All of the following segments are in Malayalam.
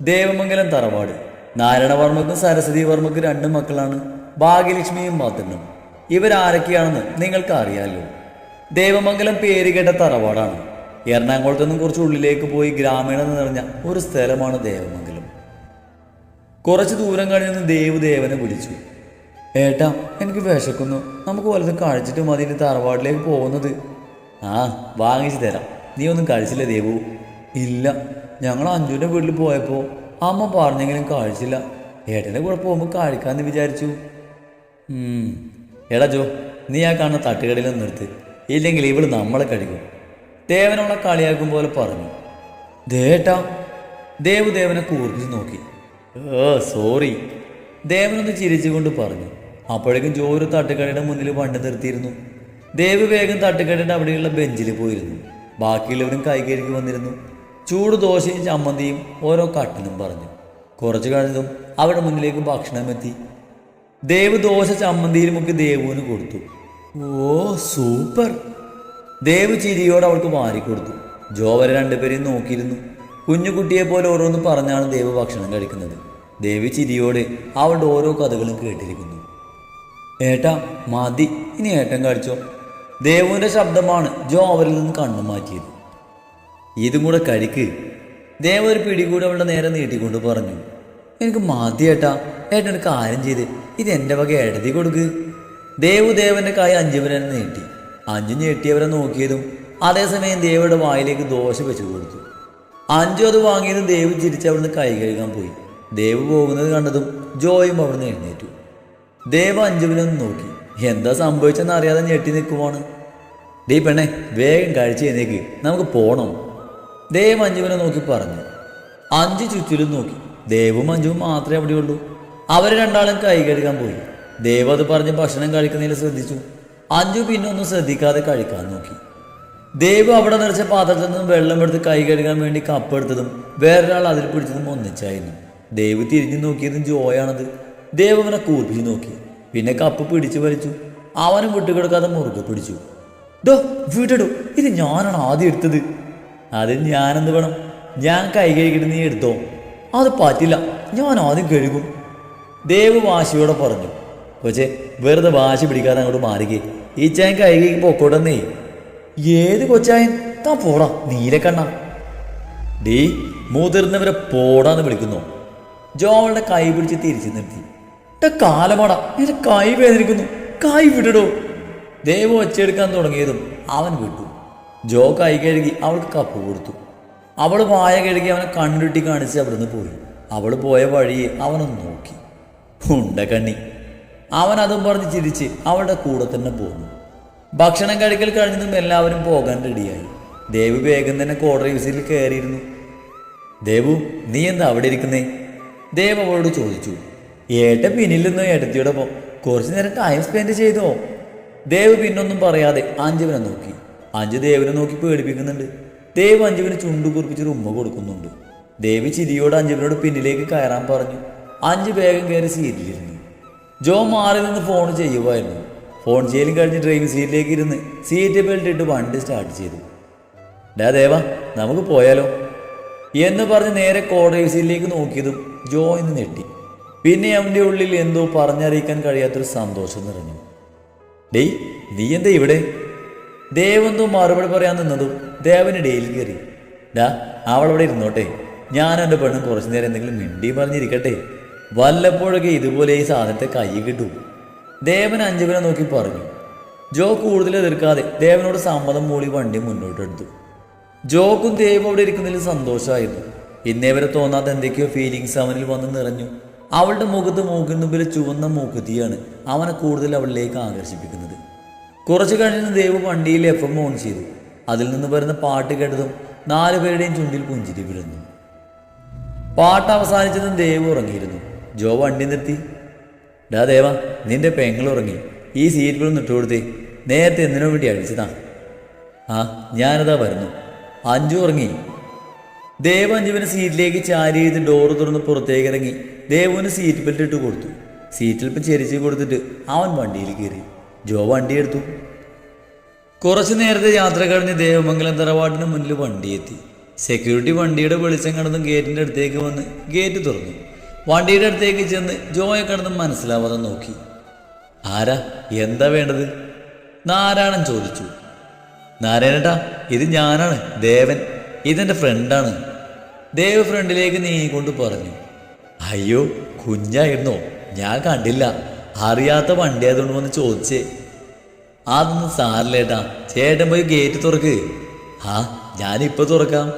ദേവമംഗലം തറവാട്. നാരായണവർമ്മക്കും സരസ്വതി വർമ്മക്കും രണ്ട് മക്കളാണ്. ഭാഗ്യലക്ഷ്മിയും മാത്തണ്ണും ഇവരാരൊക്കെയാണെന്ന് നിങ്ങൾക്ക് അറിയാമല്ലോ ദേവമംഗലം പേരുകേട്ട തറവാടാണ്. എറണാകുളത്ത് നിന്നും കുറച്ച് ഉള്ളിലേക്ക് പോയി ഗ്രാമീണം നിറഞ്ഞ ഒരു സ്ഥലമാണ് ദേവമംഗലം. കുറച്ച് ദൂരം കഴിഞ്ഞ് ദേവ് ദേവനെ വിളിച്ചു. ഏട്ടാ എനിക്ക് വിശക്കുന്നു. നമുക്ക് വലുത് കഴിച്ചിട്ട് മതി തറവാടിലേക്ക് പോകുന്നത്. ആ വാങ്ങിച്ചു തരാം. നീ ഒന്നും കഴിച്ചില്ല ദേവു? ഇല്ല. ഞങ്ങൾ അഞ്ജുവിന്റെ വീട്ടിൽ പോയപ്പോൾ അമ്മ പറഞ്ഞെങ്കിലും കാഴ്ചയില്ല ഏട്ടന്റെ കൂടെ പോകുമ്പോൾ കഴിക്കാമെന്ന് വിചാരിച്ചു. എടാ ജോ നീ ആ കാണുന്ന തട്ടുകടയിൽ നിന്ന് നിർത്ത്. ഇല്ലെങ്കിൽ ഇവൾ നമ്മളെ കഴിക്കും ദേവനോളെ കളിയാക്കും പോലെ പറഞ്ഞു. ദേട്ടാ ദേവ് ദേവനെ കൂർപ്പിച്ച് നോക്കി. ഏ സോറി. ദേവനൊന്ന് ചിരിച്ചുകൊണ്ട് പറഞ്ഞു. അപ്പോഴേക്കും ജോ ഒരു തട്ടുകടയുടെ മുന്നിൽ വണ്ടി നിർത്തിയിരുന്നു. ദേവ് വേഗം തട്ടുകടയുടെ അവിടെയുള്ള ബെഞ്ചിൽ പോയിരുന്നു. ബാക്കിയുള്ളവരും കൈകേരിക്ക് വന്നിരുന്നു. ചൂട് ദോശയും ചമ്മന്തിയും ഓരോ കട്ടിലും പറഞ്ഞു. കുറച്ചു കഴിഞ്ഞതും അവിടെ മുന്നിലേക്ക് ഭക്ഷണം എത്തി. ദേവ് ദോശ ചമ്മന്തിയിൽ മുക്കി ദേവുവിന് കൊടുത്തു. ഓ സൂപ്പർ. ദേവ് ചിരിയോട് അവൾക്ക് വാരിക്കൊടുത്തു. ജോ വരെ രണ്ടുപേരെയും നോക്കിയിരുന്നു. കുഞ്ഞുകുട്ടിയെ പോലെ ഓരോന്ന് പറഞ്ഞാണ് ദേവ് ഭക്ഷണം കഴിക്കുന്നത്. ദേവി ചിരിയോട് അവളുടെ ഓരോ കഥകളും കേട്ടിരിക്കുന്നു. ഏട്ട മതി. ഇനി ഏട്ടൻ കഴിച്ചോ? ദേവുവിന്റെ ശബ്ദമാണ് ജോ അവരിൽ നിന്ന് കണ്ണു മാറ്റിയത്. ഇതും കൂടെ കഴിക്ക് ദേവ ഒരു പിടി കൂടി അവളുടെ നേരെ നീട്ടിക്കൊണ്ട് പറഞ്ഞു എനിക്ക് മതി ഏട്ടാ ഏട്ടൻ കാര്യം ചെയ്ത് ഇത് എന്റെ വക എഴുതി കൊടുക്ക്. ദേവു ദേവന്റെ കായ അഞ്ചുവരെ നീട്ടി. അഞ്ചു ഞെട്ടിയവരെ നോക്കിയതും അതേസമയം ദേവയുടെ വായിലേക്ക് ദോശ വെച്ചു കൊടുത്തു. അഞ്ചു അത് വാങ്ങിയതും ദേവ് ചിരിച്ച് അവിടുന്ന് കൈ കഴുകാൻ പോയി. ദേവ് പോകുന്നത് കണ്ടതും ജോയും അവിടുന്ന് എഴുന്നേറ്റു. ദേവ അഞ്ജുവിനൊന്ന് നോക്കി. എന്താ സംഭവിച്ചെന്ന് അറിയാതെ ഞെട്ടി നിൽക്കുവാണ്. ഡീ പെണ്ണെ വേഗം കഴിച്ച് എന്നേക്ക് നമുക്ക് പോണം. ദേവ് അഞ്ജുവിനെ നോക്കി പറഞ്ഞു. അഞ്ച് ചുറ്റിലും നോക്കി. ദേവും അഞ്ജുവും മാത്രമേ അവിടെയുള്ളൂ അവർ രണ്ടാളും കൈ കഴുകാൻ പോയി. ദേവ് അത് പറഞ്ഞ് ഭക്ഷണം കഴിക്കുന്നതിൽ ശ്രദ്ധിച്ചു. അഞ്ചു പിന്നെ ഒന്നും ശ്രദ്ധിക്കാതെ കഴിക്കാൻ നോക്കി. ദേവ് അവിടെ നിറച്ച പാത്രത്തിൽ നിന്നും വെള്ളം എടുത്ത് കൈ കഴുകാൻ വേണ്ടി കപ്പെടുത്തതും വേറൊരാൾ അതിൽ പിടിച്ചതും ഒന്നിച്ചായിരുന്നു. ദേവ് തിരിഞ്ഞു നോക്കിയതും ജോയാണത്. ദേവ് അവനെ കൂർപ്പിച്ച് നോക്കി. പിന്നെ കപ്പ് പിടിച്ചു വലിച്ചു. അവനും വിട്ടുകിടക്കാതെ മുറുകെ പിടിച്ചു. ഡോ വിടടോ ഇത് ഞാനാണ് ആദ്യം എടുത്തത്. അത് ഞാനെന്ത് വേണം? ഞാൻ കൈ കഴുകിയിട്ട് നീ എടുത്തോ? അത് പറ്റില്ല. ഞാൻ ആദ്യം കഴുകും. ദേവ് വാശിയോടെ പറഞ്ഞു. പക്ഷേ വെറുതെ വാശി പിടിക്കാതെ അങ്ങോട്ട് മാറിക്കേ. ഈ ചായൻ കൈ കഴുകി പൊക്കോട്ടെന്നേ. ഏത് കൊച്ചായൻ? താ പോടാ നീലക്കണ്ണ ഡീ മുതിർന്നവരെ പോടാന്ന് വിളിക്കുന്നു. ജോവളുടെ കൈ പിടിച്ച് തിരിച്ചു നിർത്തി. "ടാ കാലമാടാ എന്റെ കൈ വേദനിക്കുന്നു. കൈ വിടടോ. ദേവ് ഒച്ചയെടുക്കാൻ തുടങ്ങിയതും അവൻ വിട്ടു. ജോ കൈ കഴുകി അവൾക്ക് കപ്പ് കൊടുത്തു. അവൾ വായ കഴുകി അവനെ കണ്ണുരുട്ടി കാണിച്ച് അവിടുന്ന് പോയി. അവൾ പോയ വഴി അവനൊന്ന് നോക്കി. ഉണ്ട കണ്ണി. അവൻ അതും പറഞ്ഞ് ചിരിച്ച് അവളുടെ കൂടെ തന്നെ പോന്നു. ഭക്ഷണം കഴിക്കൽ കഴിഞ്ഞതും എല്ലാവരും പോകാൻ റെഡിയായി. ദേവ് വേഗം തന്നെ കോടതി വിസിൽ കയറിയിരുന്നു. ദേവു നീ എന്താ അവിടെ ഇരിക്കുന്നേ? ദേവ് അവളോട് ചോദിച്ചു. ഏട്ട പിന്നിൽ നിന്നോ ഏട്ടത്തിയോടൊപ്പം. കുറച്ചു നേരം ടൈം സ്പെൻഡ് ചെയ്തോ? ദേവ് പിന്നൊന്നും പറയാതെ അഞ്ജുവിനെ നോക്കി. അഞ്ജു ദേവനെ നോക്കി പേടിപ്പിക്കുന്നുണ്ട്. ദേവ് അഞ്ജുവിന് ചുണ്ടു കുറിപ്പിച്ചൊരു ഉമ്മ കൊടുക്കുന്നുണ്ട്. ദേവി ചിരിയോട് അഞ്ജുവിനോട് പിന്നിലേക്ക് കയറാൻ പറഞ്ഞു. അഞ്ച് വേഗം കയറി സീറ്റിലിരുന്നു. ജോ മാറി നിന്ന് ഫോൺ ചെയ്യുമായിരുന്നു ഫോൺ ചെയ്യലും കഴിഞ്ഞ് ഡ്രൈവിംഗ് സീറ്റിലേക്ക് ഇരുന്ന് സീറ്റ് ബെൽറ്റ് ഇട്ട് വണ്ടി സ്റ്റാർട്ട് ചെയ്തു. ഡാ ദേവ നമുക്ക് പോയാലോ? എന്ന് പറഞ്ഞ് നേരെ കോടതി സീറ്റിലേക്ക് നോക്കിയതും ജോ ഇന്ന് ഞെട്ടി. പിന്നെ അവന്റെ ഉള്ളിൽ എന്തോ പറഞ്ഞറിയിക്കാൻ കഴിയാത്തൊരു സന്തോഷം നിറഞ്ഞു. ഡേയ് നീ എന്താ ഇവിടെ? ദേവെന്തോ മറുപടി പറയാൻ നിന്നതും ദേവന് ഡെയിലി കയറി. ഡാ അവളവിടെ ഇരുന്നോട്ടെ. ഞാൻ എന്റെ പെണ്ണും കുറച്ചു നേരം എന്തെങ്കിലും മിണ്ടി പറഞ്ഞിരിക്കട്ടെ. വല്ലപ്പോഴൊക്കെ ഇതുപോലെ ഈ സാധനത്തെ കൈ കിട്ടും. ദേവൻ അഞ്ചുപേരെ നോക്കി പറഞ്ഞു. ജോ കൂടുതൽ എതിർക്കാതെ ദേവനോട് സമ്മതം മൂളി വണ്ടി മുന്നോട്ടെടുത്തു ജോക്കും ദേവും അവിടെ ഇരിക്കുന്നതിൽ സന്തോഷമായിരുന്നു. ഇന്നേ വരെ തോന്നാത്ത എന്തൊക്കെയോ ഫീലിങ്സ് അവനിൽ വന്ന് നിറഞ്ഞു. അവളുടെ മുഖത്ത് മൂക്കിന് മുമ്പിൽ ചുവന്ന മൂക്കുത്തിയാണ് അവനെ കൂടുതൽ അവളിലേക്ക് ആകർഷിപ്പിക്കുന്നത്. കുറച്ചു കഴിഞ്ഞ് ദേവ് വണ്ടിയിൽ എഫ് എം ഓൺ ചെയ്തു. അതിൽ നിന്ന് വരുന്ന പാട്ട് കേട്ടതും നാലു പേരുടെയും ചുണ്ടിൽ പുഞ്ചിരി വിരുന്നു പാട്ട് അവസാനിച്ചതും ദേവ് ഉറങ്ങിയിരുന്നു. ജോ വണ്ടി നിർത്തി. ഡാ ദേവ നിന്റെ പെങ്ങൾ ഉറങ്ങി. ഈ സീറ്റ് ബെൽറ്റ് ഇട്ടു കൊടുത്തേ. നേരത്തെ എന്തിനു വേണ്ടി അഴിച്ചതാ. ആ ഞാനതാ വരുന്നു. അഞ്ചു ഉറങ്ങി. ദേവ് അഞ്ചുവിന് സീറ്റിലേക്ക് ചാരി ചെയ്ത് ഡോറ് തുറന്ന് പുറത്തേക്ക് ഇറങ്ങി. ദേവുവിന് സീറ്റ് ബെൽറ്റ് ഇട്ട് കൊടുത്തു. സീറ്റിൽ ഇപ്പം ചെരിച്ച് കൊടുത്തിട്ട് അവൻ വണ്ടിയിൽ കയറി. ജോ വണ്ടി എടുത്തു കുറച്ചു നേരത്തെ യാത്ര കഴിഞ്ഞ് ദേവമംഗലം തറവാട്ടിന് മുന്നിൽ വണ്ടി എത്തി സെക്യൂരിറ്റി വണ്ടിയുടെ വെളിച്ചം കടന്ന് ഗേറ്റിന്റെ അടുത്തേക്ക് വന്ന് ഗേറ്റ് തുറന്നു. വണ്ടിയുടെ അടുത്തേക്ക് ചെന്ന് ജോയെ കടന്ന് മനസ്സിലാവാതെ നോക്കി. ആരാ? എന്താ വേണ്ടത്? നാരായണൻ ചോദിച്ചു. നാരായണേട്ടാ ഇത് ഞാനാണ് ദേവൻ. ഇതെന്റെ ഫ്രണ്ടാണ് ദേവ് ഫ്രണ്ടിലേക്ക് നീങ്ങിക്കൊണ്ട് പറഞ്ഞു. അയ്യോ കുഞ്ഞായിരുന്നോ? ഞാൻ കണ്ടില്ല. അറിയാത്ത വണ്ടി ആയതുകൊണ്ട് വന്ന് ചോദിച്ചേ. അതൊന്നും സാറില്ലേട്ടാ ചേട്ടൻ പോയി ഗേറ്റ് തുറക്ക്. ആ ഞാനിപ്പോൾ തുറക്കാം.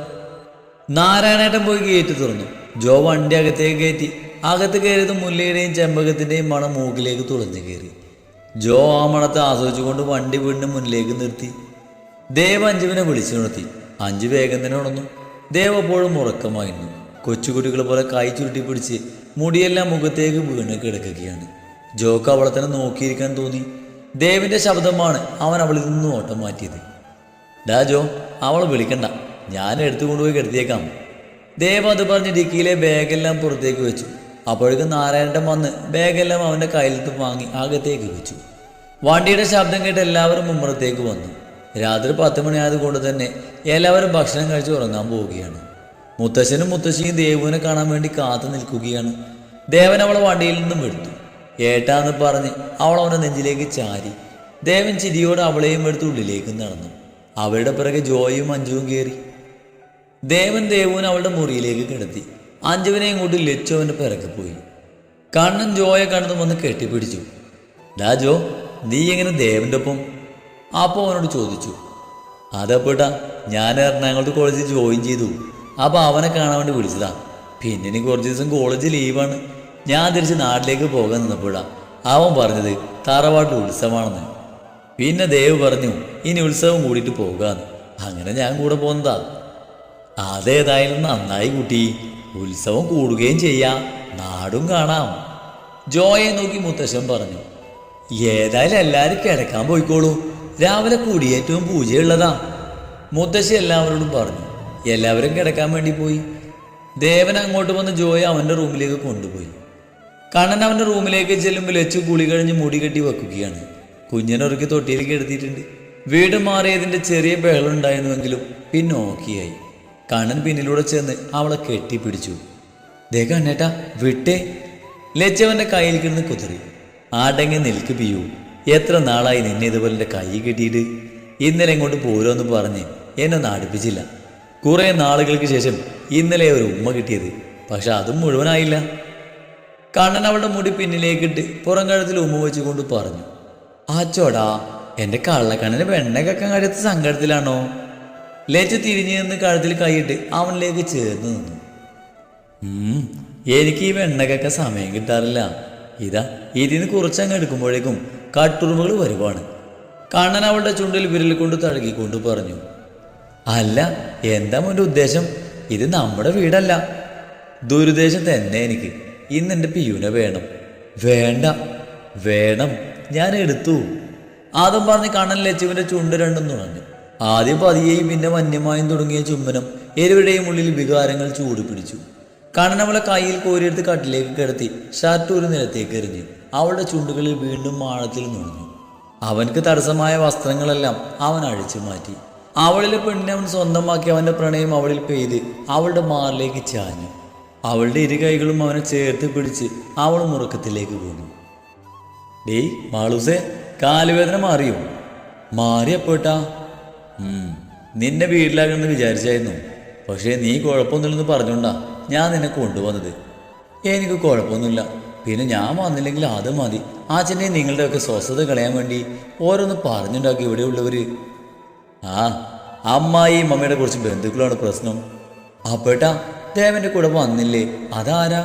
നാരായണേട്ടൻ പോയി ഗേറ്റ് തുറന്നു. ജോ വണ്ടി അകത്തേക്ക് കയറ്റി. അകത്ത് കയറിയത് മുല്ലയുടെയും ചെമ്പകത്തിന്റെയും മണം മൂക്കിലേക്ക് തുളഞ്ഞു കയറി. ജോ ആ മണത്തെ ആസ്വദിച്ചുകൊണ്ട് വണ്ടി വീണ്ടും മുന്നിലേക്ക് നിർത്തി. ദേവ് അഞ്ജുവിനെ വിളിച്ചു നിർത്തി അഞ്ചു വേഗം തന്നെ ഉണർന്നു. ദേവ് അപ്പോഴും ഉറക്കമായിരുന്നു. കൊച്ചുകുട്ടികളെ പോലെ കൈ ചുരുട്ടി പിടിച്ച് മുടിയെല്ലാം മുഖത്തേക്ക് വീണ് കിടക്കുകയാണ്. ജോക്ക് അവളെ തന്നെ നോക്കിയിരിക്കാൻ തോന്നി. ദേവിന്റെ ശബ്ദമാണ് അവൻ അവളിൽ നിന്ന് ഓട്ടം മാറ്റിയത്. ഡാ ജോ അവളെ വിളിക്കണ്ട. ഞാൻ എടുത്തു കൊണ്ടുപോയി കരുതിയേക്കാം. ദേവ് അത് പറഞ്ഞ് ഡിക്കിയിലെ ബാഗെല്ലാം പുറത്തേക്ക് വെച്ചു. അപ്പോഴേക്കും നാരായണൻ വന്ന് ബാഗെല്ലാം അവന്റെ കയ്യിലത്ത് വാങ്ങി അകത്തേക്ക് വെച്ചു. വണ്ടിയുടെ ശബ്ദം കേട്ട് എല്ലാവരും മുമ്പുറത്തേക്ക് വന്നു. രാത്രി പത്ത് മണിയായത് കൊണ്ട് തന്നെ എല്ലാവരും ഭക്ഷണം കഴിച്ച് ഉറങ്ങാൻ പോവുകയാണ്. മുത്തശ്ശനും മുത്തശ്ശിയും ദേവുവിനെ കാണാൻ വേണ്ടി കാത്തു നിൽക്കുകയാണ്. ദേവൻ അവളെ വണ്ടിയിൽ നിന്നും എടുത്തു. ഏട്ടാന്ന് പറഞ്ഞ് അവൾ അവന്റെ നെഞ്ചിലേക്ക് ചാരി. ദേവൻ ചിരിയോടെ അവളെയും എടുത്ത് ഉള്ളിലേക്ക് നടന്നു. അവളുടെ പിറകെ ജോയും അഞ്ജുവും കയറി ദേവൻ ദേവുവിനെ അവളുടെ മുറിയിലേക്ക് കിടത്തി. അഞ്ജുവിനെ കൂട്ടി ലച്ചു അവന്റെ പിറകെ പോയി. കണ്ണൻ ജോയെ കണ്ടതും വന്ന് കെട്ടിപ്പിടിച്ചു. ഡാ ജോ നീ എങ്ങനെ ദേവന്റെ ഒപ്പം? അപ്പോൾ അവനോട് ചോദിച്ചു. അതപ്പോട്ടാ ഞാൻ എറണാകുളത്ത് കോളേജിൽ ജോയിൻ ചെയ്തു. അപ്പോൾ അവനെ കാണാൻ വേണ്ടി വിളിച്ചതാ. പിന്നെ എനിക്ക് കുറച്ച് ദിവസം കോളേജ് ലീവാണ് ഞാൻ തിരിച്ച് നാട്ടിലേക്ക് പോകാൻ നിന്നപ്പോഴാ അവൻ പറഞ്ഞത് താറവാട്ടിൽ ഉത്സവമാണെന്ന്. പിന്നെ ദേവ് പറഞ്ഞു ഇനി ഉത്സവം കൂടിയിട്ട് പോകാന്ന്. അങ്ങനെ ഞാൻ കൂടെ പോന്നതാ. അതേതായാലും നന്നായി കുട്ടി. ഉത്സവം കൂടുകയും ചെയ്യാം. നാടും കാണാം. ജോയെ നോക്കി മുത്തശ്ശൻ പറഞ്ഞു ഏതായാലും എല്ലാവരും കിടക്കാൻ പോയിക്കോളൂ. രാവിലെ കുടിയേറ്റവും പൂജയുള്ളതാ. മുത്തശ്ശി എല്ലാവരോടും പറഞ്ഞു എല്ലാവരും കിടക്കാൻ വേണ്ടി പോയി. ദേവൻ അങ്ങോട്ട് വന്ന് ജോയെ അവന്റെ റൂമിലേക്ക് കൊണ്ടുപോയി. കണ്ണൻ അവന്റെ റൂമിലേക്ക് ചെല്ലുമ്പോൾ ലച്ചു കുളി കഴിഞ്ഞ് മുടി കെട്ടി വെക്കുകയാണ്. കുഞ്ഞിനൊറുക്കി തൊട്ടിയിലേക്ക് എടുത്തിട്ടുണ്ട്. വീട് മാറിയതിന്റെ ചെറിയ ബഹളുണ്ടായിരുന്നുവെങ്കിലും പിന്നെ ഓക്കെയായി കണ്ണൻ പിന്നിലൂടെ ചെന്ന് അവളെ കെട്ടിപ്പിടിച്ചു. ദേ കണ്ണേട്ടാ വിട്ടേ. ലച്ചവന്റെ കയ്യിൽ കിടന്ന് കുതിറി. ആടെങ്ങി നിൽക്ക് പിയൂ. എത്ര നാളായി നിന്നെ ഇതുപോലെ കൈ കെട്ടിയിട്ട്? ഇന്നലെ ഇങ്ങോട്ട് പോരുമെന്ന് പറഞ്ഞ് എന്നെ നാടിപ്പിച്ചില്ല കുറേ നാളുകൾക്ക് ശേഷം ഇന്നലെ ഒരു ഉമ്മ കിട്ടിയത്. പക്ഷെ അതും മുഴുവനായില്ല. കണ്ണൻ അവളുടെ മുടി പിന്നിലേക്കിട്ട് പുറം കഴുത്തിൽ ഉമ്മ വെച്ചുകൊണ്ട് പറഞ്ഞു ആച്ചോടാ എന്റെ കള്ളക്കണ്ണന് വെണ്ണ കക്കാൻ കഴിയാത്ത സങ്കടത്തിലാണോ? ലച്ചു തിരിഞ്ഞു നിന്ന് കഴുത്തിൽ കൈയിട്ട് അവനിലേക്ക് ചേർന്ന് നിന്നു. എനിക്ക് ഈ വെണ്ണക്കൊക്കെ സമയം കിട്ടാറില്ല. ഇതാ ഇതിന് കുറച്ചങ്ങ് എടുക്കുമ്പോഴേക്കും കട്ടുറുമ്പുകൾ വരുവാണ്. കണ്ണൻ അവളുടെ ചുണ്ടിൽ വിരൽ കൊണ്ട് തഴുകിക്കൊണ്ട് പറഞ്ഞു അല്ല എന്താ മോന്റെ ഉദ്ദേശം? ഇത് നമ്മുടെ വീടല്ല. ദുരുദ്ദേശം തന്നെ എനിക്ക്. ഇന്ന് എന്റെ പിയുനെ വേണം. വേണ്ട. വേണം. ഞാൻ എടുത്തു. ആദ്യം പറഞ്ഞ് കണ്ണൻ ലച്ചുവിന്റെ ചുണ്ട് രണ്ടും പറഞ്ഞു ആദ്യം പതിയെയും പിന്നെ വന്യമായും തുടങ്ങിയ ചുംബനം എരുവിടെയും ഉള്ളിൽ വികാരങ്ങൾ ചൂട് പിടിച്ചു കണ്ണൻ അവളെ കയ്യിൽ കോരിയെടുത്ത് കട്ടിലേക്ക് കിടത്തി ഷർട്ട് ഒരു നിലത്തേക്ക് എറിഞ്ഞു. അവളുടെ ചുണ്ടുകളിൽ വീണ്ടും ആഴത്തിൽ നുഴഞ്ഞു അവൻക്ക് തടസ്സമായ വസ്ത്രങ്ങളെല്ലാം അവൻ അഴിച്ചു മാറ്റി. അവളിലെ പെണ്ണിനെ അവൻ സ്വന്തമാക്കി അവന്റെ പ്രണയം അവളിൽ പെയ്ത് അവളുടെ മാറിലേക്ക് ചാഞ്ഞു. അവളുടെ ഇരു കൈകളും അവനെ ചേർത്ത് പിടിച്ച് അവൾ മുറക്കത്തിലേക്ക് വീണു ഡേയ് മാളൂസേ കാലുവേദന മാറിയോ? മാറിയപ്പോട്ടാ. നിന്നെ വീട്ടിലാകണമെന്ന് വിചാരിച്ചായിരുന്നു. പക്ഷേ നീ കുഴപ്പമൊന്നുമില്ലെന്ന് പറഞ്ഞോണ്ടാ ഞാൻ നിന്നെ കൊണ്ടുവന്നത്. എനിക്ക് കുഴപ്പമൊന്നുമില്ല. പിന്നെ ഞാൻ വന്നില്ലെങ്കിൽ അത് മതി. അച്ഛനെ നിങ്ങളുടെയൊക്കെ സ്വസ്ഥത കളയാൻ വേണ്ടി ഓരോന്ന് പറഞ്ഞുണ്ടാക്കി ഇവിടെയുള്ളവര് ആ അമ്മായി അമ്മയുടെ കുറച്ച് ബന്ധുക്കളാണ് പ്രശ്നം. അപ്പോട്ടാ ദേവന്റെ കൂടെ വന്നില്ലേ? അതാരാ?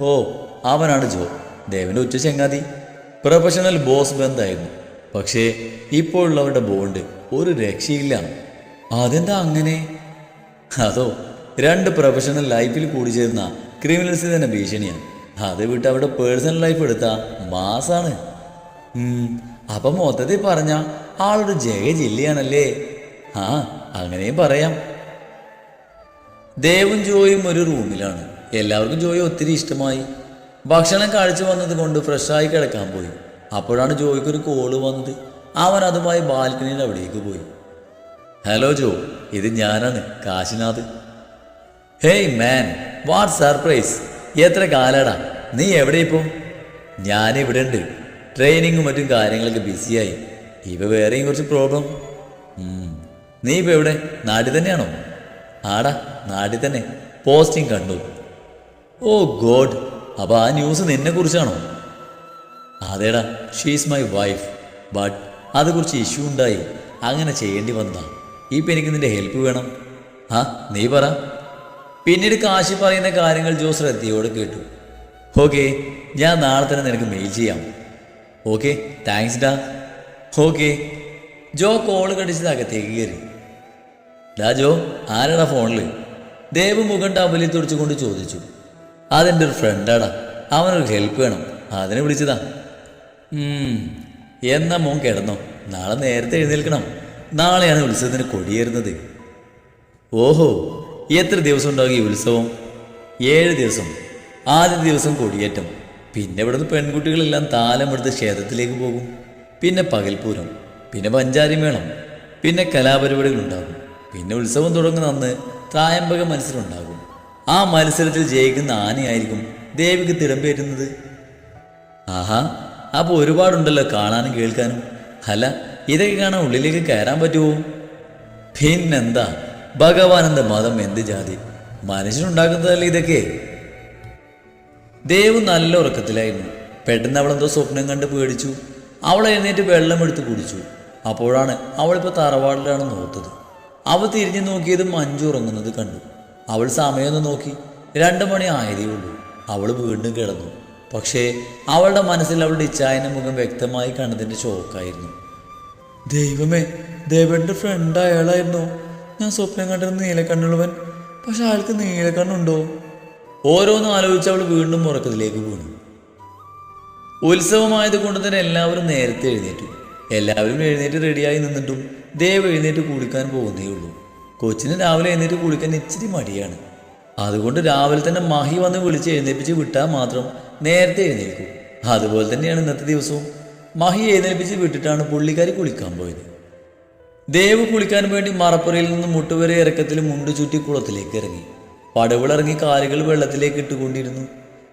ഓ അവനാണ് ജോ. ദേവന്റെ ഉച്ച ചെങ്ങാതി. പ്രൊഫഷണൽ ബോസ് ബന്ധായിരുന്നു. പക്ഷേ ഇപ്പോഴുള്ളവരുടെ ബോണ്ട് ഒരു രക്ഷയില്ല. അതെന്താ അങ്ങനെ? അതോ രണ്ട് പ്രൊഫഷണൽ ലൈഫിൽ കൂടി ചേർന്ന ക്രിമിനൽസ് തന്നെ ഭീഷണിയാണ്. അത് വിട്ട് അവരുടെ പേഴ്സണൽ ലൈഫ് എടുത്ത മാസാണ്. അപ്പം മൊത്തത്തിൽ പറഞ്ഞ ആളൊരു ജയ ജില്ലയാണല്ലേ? ആ അങ്ങനെയും പറയാം. ദേവും ജോയും ഒരു റൂമിലാണ്. എല്ലാവർക്കും ജോയി ഒത്തിരി ഇഷ്ടമായി. ഭക്ഷണം കഴിച്ചു വന്നത് കൊണ്ട് ഫ്രഷായി കിടക്കാൻ പോയി. അപ്പോഴാണ് ജോയ്ക്ക് ഒരു കോൾ വന്നത്. അവൻ അതുമായി ബാൽക്കണിയിൽ അവിടേക്ക് പോയി. Hello Jo. ഇത് ഞാനാണ്. Kashinath. Hey man what surprise എത്ര കാലാടാ. നീ എവിടെ ഇപ്പോ? ഞാനിവിടെ ഉണ്ട്. ട്രെയിനിങ്ങും മറ്റും കാര്യങ്ങളൊക്കെ ബിസിയായി. ഇവ വേറെയും കുറച്ച് പ്രോബ്ലം. നീ ഇപ്പൊ എവിടെ? നാട്ടിൽ തന്നെയാണോ? ആടാ നാട്ടിൽ തന്നെ. പോസ്റ്റിംഗ് കണ്ടു. ഓ ഗോഡ് അപ്പൊ ആ ന്യൂസ് നിന്നെ കുറിച്ചാണോ? അതേടാ ഷീസ് മൈ വൈഫ് ബട്ട് അത് കുറച്ച് ഇഷ്യൂ ഉണ്ടായി. അങ്ങനെ ചെയ്യേണ്ടി വന്നതാ. ഇപ്പം എനിക്ക് നിന്റെ ഹെൽപ്പ് വേണം. ആ നീ പറ. പിന്നീട് കാശി പറയുന്ന കാര്യങ്ങൾ ജോ ശ്രദ്ധയോടെ കേട്ടു. ഓക്കെ ഞാൻ നാളെ തന്നെ നിനക്ക് മെയിൽ ചെയ്യാം. ഓക്കെ താങ്ക്സ് ഡാ ഓക്കെ ജോ കോൾ കടിച്ചത് അകത്തേക്ക് കയറി. ഡാ ആരാണ് ഫോണിൽ ദേവ് മുഖം ടബലിൽ തുടിച്ചുകൊണ്ട് ചോദിച്ചു. അതെന്റെ ഒരു ഫ്രണ്ടാടാ. അവനൊരു ഹെൽപ്പ് വേണം. അതിനെ വിളിച്ചതാ. എന്നാ മോൻ കിടന്നോ? നാളെ നേരത്തെ എഴുന്നേൽക്കണം. നാളെയാണ് ഉത്സവത്തിന് കൊടിയേറുന്നത്. ഓഹോ എത്ര ദിവസം ഉണ്ടാകും ഈ ഉത്സവം? ഏഴ് ദിവസം. ആദ്യ ദിവസം കൊടിയേറ്റം. പിന്നെ ഇവിടുന്ന് പെൺകുട്ടികളെല്ലാം താലമെടുത്ത് ക്ഷേത്രത്തിലേക്ക് പോകും. പിന്നെ പകൽപൂരം. പിന്നെ പഞ്ചാരി മേളം പിന്നെ കലാപരിപാടികൾ ഉണ്ടാകും. പിന്നെ ഉത്സവം തുടങ്ങുന്ന അന്ന് തായമ്പക മത്സരം ഉണ്ടാകും ആ മത്സരത്തിൽ ജയിക്കുന്ന ആനയായിരിക്കും ദേവിക്ക് തിടമ്പേറ്റുന്നത്. ആഹാ അപ്പൊ ഒരുപാടുണ്ടല്ലോ കാണാനും കേൾക്കാനും. അല്ല ഇതൊക്കെ കാണാൻ ഉള്ളിലേക്ക് കയറാൻ പറ്റുമോ? പിന്നെന്താ ഭഗവാൻ എന്ത് മതം എന്ത് ജാതി? മനുഷ്യനുണ്ടാക്കുന്നതല്ലേ ഇതൊക്കെ? ദേവ് നല്ല ഉറക്കത്തിലായിരുന്നു. പെട്ടെന്ന് അവളെന്തോ സ്വപ്നം കണ്ട് പേടിച്ചു. അവളെ എഴുന്നേറ്റ് വെള്ളം എടുത്ത് കുടിച്ചു. അപ്പോഴാണ് അവളിപ്പോൾ തറവാടിലാണ് ഓർത്തത്. അവൾ തിരിഞ്ഞു നോക്കിയത് മഞ്ജു ഉറങ്ങുന്നത് കണ്ടു. അവൾ സമയമൊന്ന് നോക്കി. രണ്ടു മണി ആയതേ ഉള്ളൂ. അവൾ വീണ്ടും കിടന്നു. പക്ഷേ അവളുടെ മനസ്സിൽ അവളുടെ ഇച്ഛായന മുഖം വ്യക്തമായി കണ്ടതിന്റെ ഷോക്കായിരുന്നു ദൈവമേ ദേവന്റെ ഫ്രണ്ട് അയാളായിരുന്നു. ഞാൻ സ്വപ്നം കണ്ടിരുന്ന നീലക്കണ്ണുള്ളവൻ. പക്ഷെ അയാൾക്ക് നീലക്കണ്ണുണ്ടോ? ഓരോന്നും ആലോചിച്ച് അവൾ വീണ്ടും ഉറക്കത്തിലേക്ക് വീണു. ഉത്സവമായത് കൊണ്ട് തന്നെ എല്ലാവരും നേരത്തെ എഴുന്നേറ്റു. എല്ലാവരും എഴുന്നേറ്റ് റെഡിയായി നിന്നിട്ടും ദേവ് എഴുന്നേറ്റ് കുളിക്കാൻ പോകുന്നേ ഉള്ളൂ. കൊച്ചിന് രാവിലെ എഴുന്നേറ്റ് കുളിക്കാൻ ഇച്ചിരി മടിയാണ്. അതുകൊണ്ട് രാവിലെ തന്നെ മഹി വന്ന് വിളിച്ച് എഴുന്നേൽപ്പിച്ച് വിട്ടാൽ മാത്രം നേരത്തെ എഴുന്നേൽക്കും. അതുപോലെ തന്നെയാണ് ഇന്നത്തെ ദിവസവും മഹി എഴുന്നേൽപ്പിച്ച് വിട്ടിട്ടാണ് പുള്ളിക്കാരി കുളിക്കാൻ പോയത്. ദേവ് കുളിക്കാൻ വേണ്ടി മറപ്പുറയിൽ നിന്ന് മുട്ടുവരെ ഇറക്കത്തിൽ മുണ്ട് ചുറ്റി കുളത്തിലേക്ക് ഇറങ്ങി. പടവിളിറങ്ങി കാലുകൾ വെള്ളത്തിലേക്ക് ഇട്ടുകൊണ്ടിരുന്നു.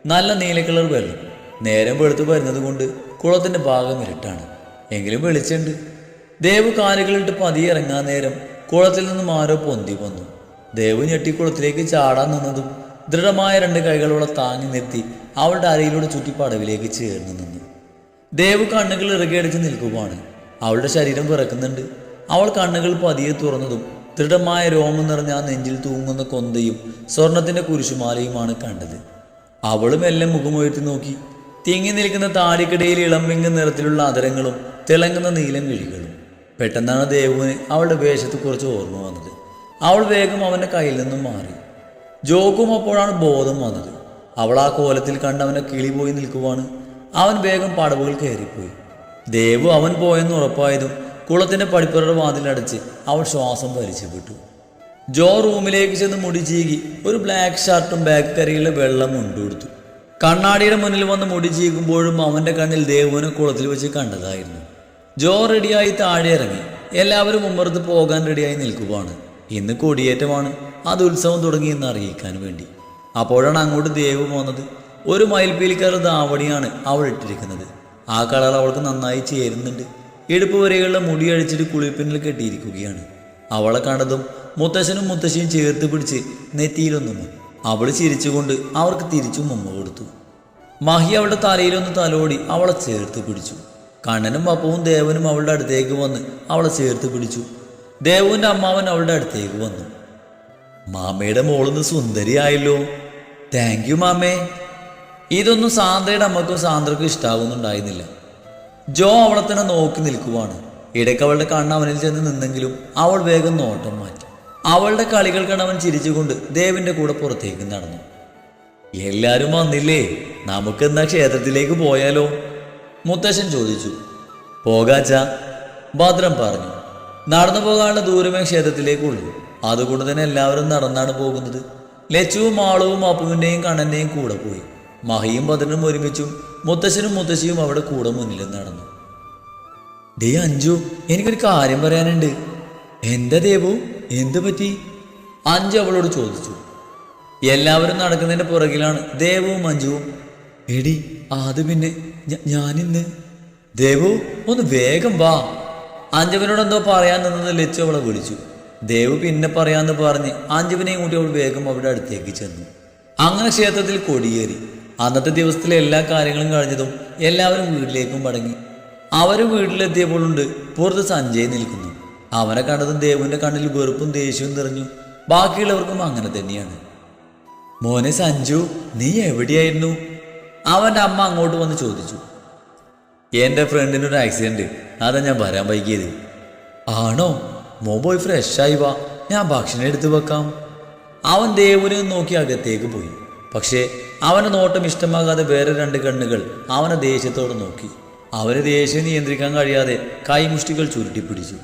നല്ല നീല വെള്ളം. നേരം വെളുത്തു വരുന്നത് കൊണ്ട് കുളത്തിന്റെ ഭാഗം ഇരുട്ടാണ്. എങ്കിലും വെളിച്ചുണ്ട്. ദേവ് കാലുകളിട്ട് പതിയെ ഇറങ്ങാൻ നേരം കുളത്തിൽ നിന്നും ആരോ പൊന്തി വന്നു. ദേവ് ഞെട്ടി കുളത്തിലേക്ക് ചാടാൻ നിന്നതും ദൃഢമായ രണ്ട് കൈകളോടെ താങ്ങി നിർത്തി അവളുടെ അരയിലൂടെ ചുറ്റി പടവിലേക്ക് ചേർന്ന് നിന്നു. ദേവ് കണ്ണുകൾ ഇറുകിയടിച്ച് നിൽക്കുകയാണ് അവളുടെ ശരീരം വിറക്കുന്നുണ്ട്. അവൾ കണ്ണുകൾ പതിയെ തുറന്നതും ദൃഢമായ രോമം നിറഞ്ഞ ആ നെഞ്ചിൽ തൂങ്ങുന്ന കൊന്തയും സ്വർണത്തിന്റെ കുരിശുമാലയുമാണ് കണ്ടത്. അവളും എല്ലാം മുഖമുയർത്തി നോക്കി. തിങ്ങി നിൽക്കുന്ന താടിക്കിടയിൽ ഇളമ്പിങ്ങ നിറത്തിലുള്ള അതരങ്ങളും തിളങ്ങുന്ന നീലം കിഴികളും പെട്ടെന്നാണ് ദേവുവിന് അവളുടെ വേഷത്തെ കുറിച്ച് ഓർമ്മ വന്നത്. അവൾ വേഗം അവന്റെ കയ്യിൽ നിന്നും മാറി. ജോക്കും അപ്പോഴാണ് ബോധം വന്നത്. അവൾ ആ കോലത്തിൽ കണ്ട് അവനെ കിളി പോയി നിൽക്കുവാണ്. അവൻ വേഗം പടവുകൾ കയറിപ്പോയി. ദേവു അവൻ പോയെന്ന് ഉറപ്പായതും കുളത്തിന്റെ പടിപ്പുറയുടെ വാതിലടച്ച് അവൾ ശ്വാസം വലിച്ചു വിട്ടു ജോ റൂമിലേക്ക് ചെന്ന് മുടി ചീകി ഒരു ബ്ലാക്ക് ഷർട്ടും ബാക്ക് കരയിലെ വെള്ളം കൊണ്ടുകൊടുത്തു കണ്ണാടിയുടെ മുന്നിൽ വന്ന് മുടി ചീകുമ്പോഴും അവന്റെ കണ്ണിൽ ദേവുവിനെ കുളത്തിൽ വെച്ച് കണ്ടതായിരുന്നു. ജോ റെഡിയായി താഴെ ഇറങ്ങി എല്ലാവരും ഉമ്മറത്ത് പോകാൻ റെഡിയായി നിൽക്കുകയാണ് ഇന്ന് കൊടിയേറ്റമാണ്. അത് ഉത്സവം തുടങ്ങിയെന്ന് അറിയിക്കാൻ വേണ്ടി. അപ്പോഴാണ് അങ്ങോട്ട് ദേവ് പോന്നത്. ഒരു മയിൽപ്പീലിക്കാർ ദാവണിയാണ് അവൾ ഇട്ടിരിക്കുന്നത്. ആ കളർ അവൾക്ക് നന്നായി ചേരുന്നുണ്ട്. ഇടുപ്പ് വരെയുള്ള മുടി അഴിച്ചിട്ട് കുളിപ്പിനിൽ കെട്ടിയിരിക്കുകയാണ്. അവളെ കണ്ടതും മുത്തശ്ശനും മുത്തശ്ശിയും ചേർത്ത് പിടിച്ച് നെറ്റിയിലൊന്നും അവൾ ചിരിച്ചുകൊണ്ട് അവർക്ക് തിരിച്ചും ഉമ്മ കൊടുത്തു. മഹി അവളുടെ തലയിലൊന്ന് തലോടി അവളെ ചേർത്ത് പിടിച്ചു. കണ്ണനും പപ്പവും ദേവനും അവളുടെ അടുത്തേക്ക് വന്ന് അവളെ ചേർത്ത് പിടിച്ചു. ദേവുവിന്റെ അമ്മാവൻ അവളുടെ അടുത്തേക്ക് വന്നു. മാമയുടെ മോളൊന്ന് സുന്ദരിയായല്ലോ. Thank you മാമേ. ഇതൊന്നും സാന്ദ്രയുടെ അമ്മക്കും സാന്ദ്രക്കും ഇഷ്ടാവുന്നുണ്ടായിരുന്നില്ല ജോ അവളെ തന്നെ നോക്കി നിൽക്കുവാണ്. ഇടയ്ക്ക് അവളുടെ കണ്ണ് അവനിൽ ചെന്ന് നിന്നെങ്കിലും അവൾ വേഗം നോട്ടം മാറ്റി. അവളുടെ കളികൾ കണ്ടവൻ ചിരിച്ചുകൊണ്ട് ദേവിന്റെ കൂടെ പുറത്തേക്ക് നടന്നു. എല്ലാവരും വന്നില്ലേ? നമുക്കെന്നാ ക്ഷേത്രത്തിലേക്ക് പോയാലോ? മുത്തശ്ശൻ ചോദിച്ചു പോകാച്ച? ഭദ്രം പറഞ്ഞു നടന്നു പോകാനുള്ള ദൂരമേ ക്ഷേത്രത്തിലേക്കുള്ളൂ അതുകൊണ്ട് തന്നെ എല്ലാവരും നടന്നാണ് പോകുന്നത്. ലച്ചുവും മാളവും അപ്പുവിന്റെയും കണ്ണന്റെയും കൂടെ പോയി. മഹിയും ഭദ്രനും ഒരുമിച്ചും മുത്തശ്ശനും മുത്തശ്ശിയും അവിടെ കൂടെ മുന്നിലും നടന്നു. ഡേ അഞ്ജു എനിക്കൊരു കാര്യം പറയാനുണ്ട്. എന്താ ദേവു എന്തു പറ്റി? അഞ്ചു അവളോട് ചോദിച്ചു എല്ലാവരും നടക്കുന്നതിന്റെ പുറകിലാണ്. ദേവവും മഞ്ജുവും എടി അത് പിന്നെ ഞാനിന്ന്. ദേവു ഒന്ന് വേഗം വാ. ആഞ്ചവനോട് എന്തോ പറയാൻ നിന്നത് ലച്ചു അവളെ വിളിച്ചു. ദേവു പിന്നെ പറയാന്ന് പറഞ്ഞ് ആഞ്ചവനെയും കൂട്ടി അവൾ വേഗം അവിടെ അടുത്തേക്ക് ചെന്നു. അങ്ങനെ ക്ഷേത്രത്തിൽ കൊടിയേറി. അന്നത്തെ ദിവസത്തിലെ എല്ലാ കാര്യങ്ങളും കഴിഞ്ഞതും എല്ലാവരും വീട്ടിലേക്കും മടങ്ങി. അവർ വീട്ടിലെത്തിയപ്പോഴുണ്ട് പുറത്ത് സഞ്ജയ് നിൽക്കുന്നു. അവനെ കണ്ടതും ദേവുവിന്റെ കണ്ണിൽ വെറുപ്പും ദേഷ്യവും നിറഞ്ഞു. ബാക്കിയുള്ളവർക്കും അങ്ങനെ തന്നെയാണ്. മോനെ സഞ്ജു നീ എവിടെയായിരുന്നു? അവന്റെ അമ്മ അങ്ങോട്ട് വന്ന് ചോദിച്ചു എന്റെ ഫ്രണ്ടിന് ഒരു ആക്സിഡന്റ് അതാ ഞാൻ വരാൻ വൈകിയത്. ആണോ? മോ ബോയ് ഫ്രഷായി വാ. ഞാൻ ഭക്ഷണം എടുത്തു വെക്കാം. അവൻ ദേവുനെ നോക്കി അകത്തേക്ക് പോയി. പക്ഷേ അവന്റെ നോട്ടം ഇഷ്ടമാകാതെ വേറെ രണ്ട് കണ്ണുകൾ അവനെ ദേഷ്യത്തോടെ നോക്കി. അവന് ദേഷ്യം നിയന്ത്രിക്കാൻ കഴിയാതെ കൈമുഷ്ടികൾ ചുരുട്ടിപ്പിടിച്ചു.